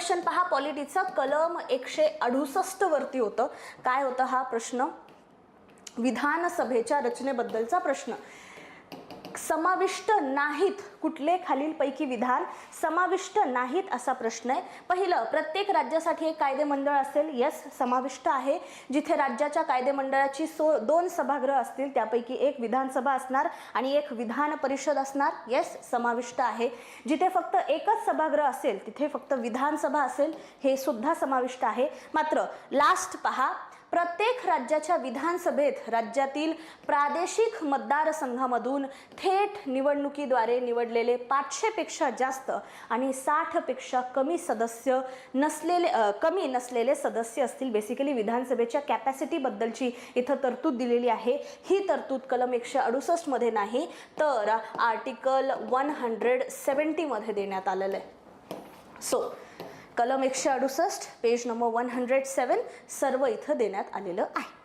Question पहा पॉलिटिक्सचा कलम एकशे अडुसष्ट वरती होतं. काय होतं हा प्रश्न? विधानसभेच्या रचनेबद्दलचा प्रश्न. समाविष्ट नाहीत कुठले खालीलपैकी विधान? समाविष्ट नाहीत असा प्रश्न आहे. पहिलं प्रत्येक राज्यासाठी एक कायदेमंडळ असेल. यस समाविष्ट आहे. जिथे राज्याच्या कायदेमंडळाची सो दोन सभागृह असतील त्यापैकी एक विधानसभा असणार आणि एक विधान परिषद असणार. येस समाविष्ट आहे. जिथे फक्त एकच सभागृह असेल तिथे फक्त विधानसभा असेल हे सुद्धा समाविष्ट आहे. मात्र लास्ट पहा. प्रत्येक राज्याच्या विधानसभेत राज्यातील प्रादेशिक मतदारसंघामधून थेट निवडणुकीद्वारे निवडलेले पाचशेपेक्षा जास्त आणि साठपेक्षा कमी सदस्य नसलेले कमी नसलेले सदस्य असतील. बेसिकली विधानसभेच्या कॅपॅसिटीबद्दलची इथं तरतूद दिलेली आहे. ही तरतूद कलम एकशे अडुसष्टमध्ये नाही तर आर्टिकल वन हंड्रेड सेवन्टीमध्ये देण्यात आलेलं आहे. सो कलम एकशे अडुसष्ट page number one hundred seven सर्व इथं देण्यात आलेलं आहे.